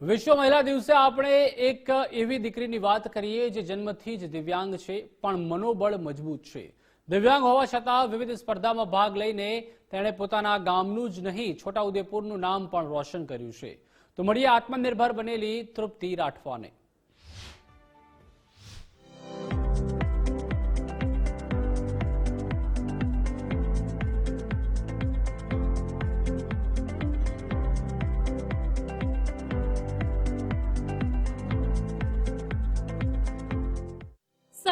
વિશ્વ મહિલા દિવસે આપણે એક એવી દીકરીની વાત કરીએ જે જન્મથી જ દિવ્યાંગ છે, પણ મનોબળ મજબૂત છે. દિવ્યાંગ હોવા છતાં વિવિધ સ્પર્ધામાં ભાગ લઈને તેણે પોતાના ગામનું જ નહીં, છોટાઉદેપુરનું નામ પણ રોશન કર્યું છે. તો મળીએ આત્મનિર્ભર બનેલી તૃપ્તિ રાઠવાને.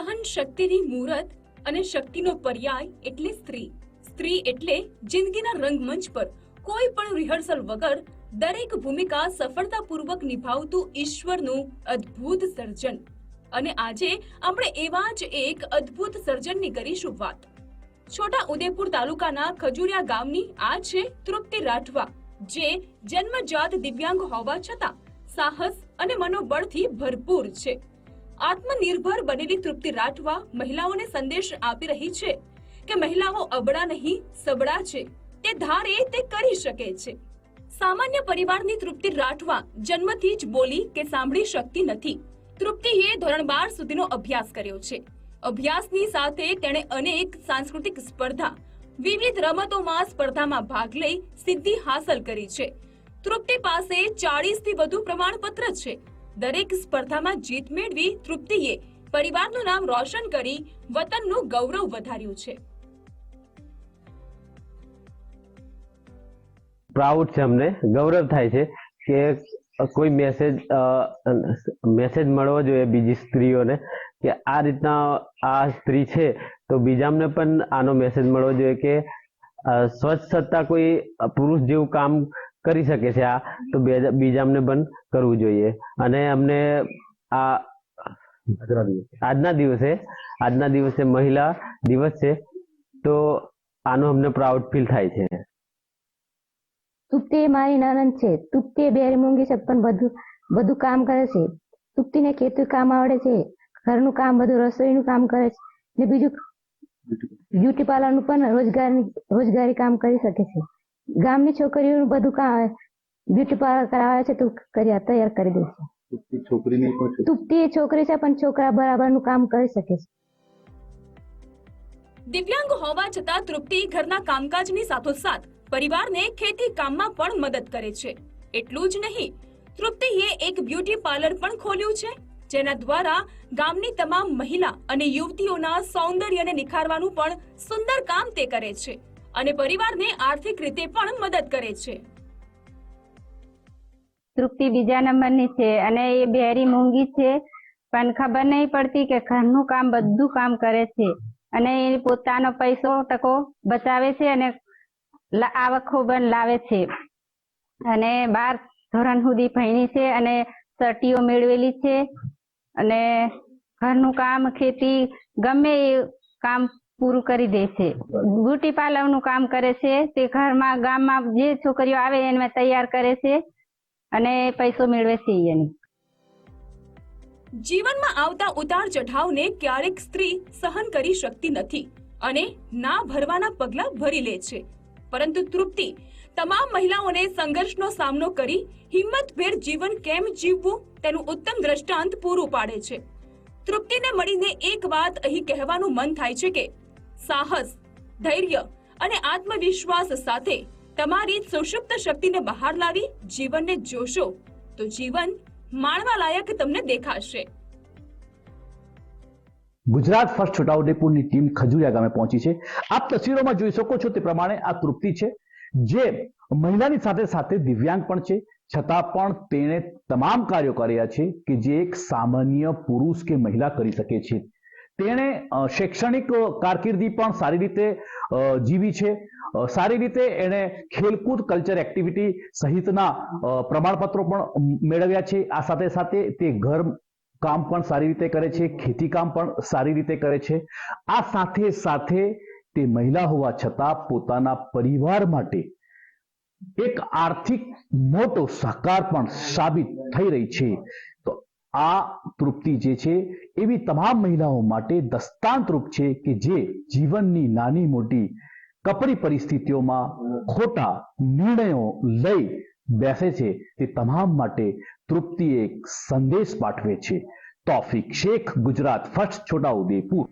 સહન શક્તિની મૂર્ત અને શક્તિનો પર્યાય એટલે સ્ત્રી. સ્ત્રી એટલે જિંદગીના રંગમંચ પર કોઈ પણ રિહર્સલ વગર દરેક ભૂમિકા સફળતાપૂર્વક નિભાવતું ઈશ્વરનું અદ્ભુત સર્જન. અને આજે આપણે એવા જ એક અદ્ભુત સર્જનની કરીશું વાત. છોટા ઉદેપુર તાલુકાના ખજુરિયા ગામની આ છે તૃપ્તિ રાઠવા, જે જન્મજાત દિવ્યાંગ હોવા છતાં સાહસ અને મનોબળથી ભરપૂર છે. આત્મનિર્ભર બનેલી તૃપ્તિ રાઠવા મહિલાઓને સંદેશ આપી રહી છે કે મહિલાઓ અબળા નહીં, સબળા છે. તે ધારે તે કરી શકે છે. સામાન્ય પરિવારની તૃપ્તિ રાઠવા જન્મથી જ બોલી કે સાંભળી શકતી નથી. તૃપ્તિએ ધોરણ બાર સુધીનો અભ્યાસ કર્યો છે. અભ્યાસની સાથે તેણે અનેક સાંસ્કૃતિક સ્પર્ધા, વિવિધ રમતોમાં સ્પર્ધામાં ભાગ લઈ સિદ્ધિ હાંસલ કરી છે. તૃપ્તિ પાસે ચાળીસથી વધુ પ્રમાણપત્ર છે. દરેક સ્પર્ધામાં જીત મેળવી તૃપ્તિએ પરિવારનું નામ રોશન કરી વતનનું ગૌરવ વધાર્યું છે. પ્રાઉડ છે અમને. ગૌરવ થાય છે કે કોઈ મેસેજ મેસેજ મળવો જોઈએ બીજી સ્ત્રીઓને કે આ રીતના આ સ્ત્રી છે તો બીજામને પણ આનો મેસેજ મળવો જોઈએ કે સ્વચ્છ સત્તા કોઈ પુરુષ જેવું કામ કરી શકે છે આ. તો બે- બીજામને પણ કરવું જોઈએ. અને અમને આ આજના દિવસે. આજના દિવસે મહિલા દિવસ છે. તો આનો અમને પ્રાઉડ ફીલ થાય છે. તુપ્તિ મારી નાનંદ છે. તુપ્તિ બેરી મૂંગી છે પણ બધું બધું કામ કરે છે. તુપ્તિને ખેતી કામ આવડે છે. ઘરનું કામ બધું રસોઈનું કામ કરે છે. ને બીજું બ્યુટી પાર્લરનું પણ રોજગારી રોજગારી કામ કરી શકે છે. ગામની છોકરીઓનું બધું કામ બ્યુટી પાર્લર કરાવે છે તો કરી તૈયાર કરી દે છે. તુપ્તિ પણ છે. એ છોકરી છે પણ છોકરા બરાબરનું કામ કરી શકે છે. દિવ્યાંગ હોવા છતાં તૃપ્તિ ઘરના કામકાજની સાથોસાથ પરિવારને ખેતી કામમાં પણ મદદ કરે છે. એટલું જ નહીં તૃપ્તિએ એક બ્યુટી પાર્લર પણ ખોલ્યું છે જેના દ્વારા ગામની તમામ મહિલા અને યુવતીઓના સૌંદર્યને નિખારવાનું પણ સુંદર કામ તે કરે છે. અને પરિવારને આર્થિક રીતે પણ મદદ કરે છે. તૃપ્તિ બીજા નંબરની છે અને એ બેરી મૂંગી છે. પણ ખબર નહીં પડતી કે ઘરનું કામ બધું કામ કરે છે અને એ પોતાનો પૈસો ટકો બચાવે છે અને આવક પણ લાવે છે. અને બાર ધોરણ સુધી ભણી છે અને સર્ટીઓ મેળવેલી છે. અને ઘરનું કામ ખેતી ગમે એ કામ પૂરું કરી દે છે. બ્યુટી પાર્લરનું કામ કરે છે. તે ઘરમાં, ગામમાં જે છોકરીઓ આવે એને તૈયાર કરે છે અને પૈસો મેળવે છે એની. જીવનમાં આવતા ઉતાર ચઢાવને ક્યારેક સ્ત્રી સહન કરી શકતી નથી અને ના ભરવાના પગલા ભરી લે છે. પરંતુ તૃપ્તિ, તમામ મહિલાઓને સંઘર્ષનો સામનો કરી હિંમતભેર જીવન કેમ જીવવું તેનું ઉત્તમ દ્રષ્ટાંત પૂરું પાડે છે. તૃપ્તિને મળીને એક વાત અહીં કહેવાનું મન થાય છે કે સાહસ, ધૈર્ય અને આત્મવિશ્વાસ સાથે તમારી સુષુપ્ત શક્તિને બહાર લાવી જીવનને જોશો તો જીવન માણવા લાયક તમને દેખાશે. ગુજરાત ફર્સ્ટ છોટાઉદેપુરની ટીમ ખજુરિયા ગામે પહોંચી છે. આપ તસવીરોમાં જોઈ શકો છો તે પ્રમાણે આ તૃપ્તિ છે, જે મહિલાની સાથે સાથે દિવ્યાંગ પણ છે. છતાં પણ તેણે તમામ કાર્યો કર્યા છે કે જે એક સામાન્ય પુરુષ કે મહિલા કરી શકે છે. તેણે શૈક્ષણિક કારકિર્દી પણ સારી રીતે જીવી છે. સારી રીતે એણે ખેલકૂદ, કલ્ચર એક્ટિવિટી સહિતના પ્રમાણપત્રો પણ મેળવ્યા છે. આ સાથે સાથે તે ઘર કામ પણ સારી રીતે કરે છે. ખેતી કામ પણ સારી રીતે કરે છે. આ સાથે સાથે તે મહિલા હોવા છતાં પોતાના પરિવાર માટે એક આર્થિક મોટો સહકાર પણ સાબિત થઈ રહી છે. આ તૃપ્તિ જે છે, એવી તમામ મહિલાઓ માટે દસ્તાંતરૂપ છે કે જે જીવનની નાની મોટી કપરી પરિસ્થિતિઓમાં ખોટા નિર્ણયો લઈ બેસે છે, તે તમામ માટે તૃપ્તિ એક સંદેશ પાઠવે છે. તોફિક શેખ, ગુજરાત, ફર્સ્ટ છોટાઉદેપુર.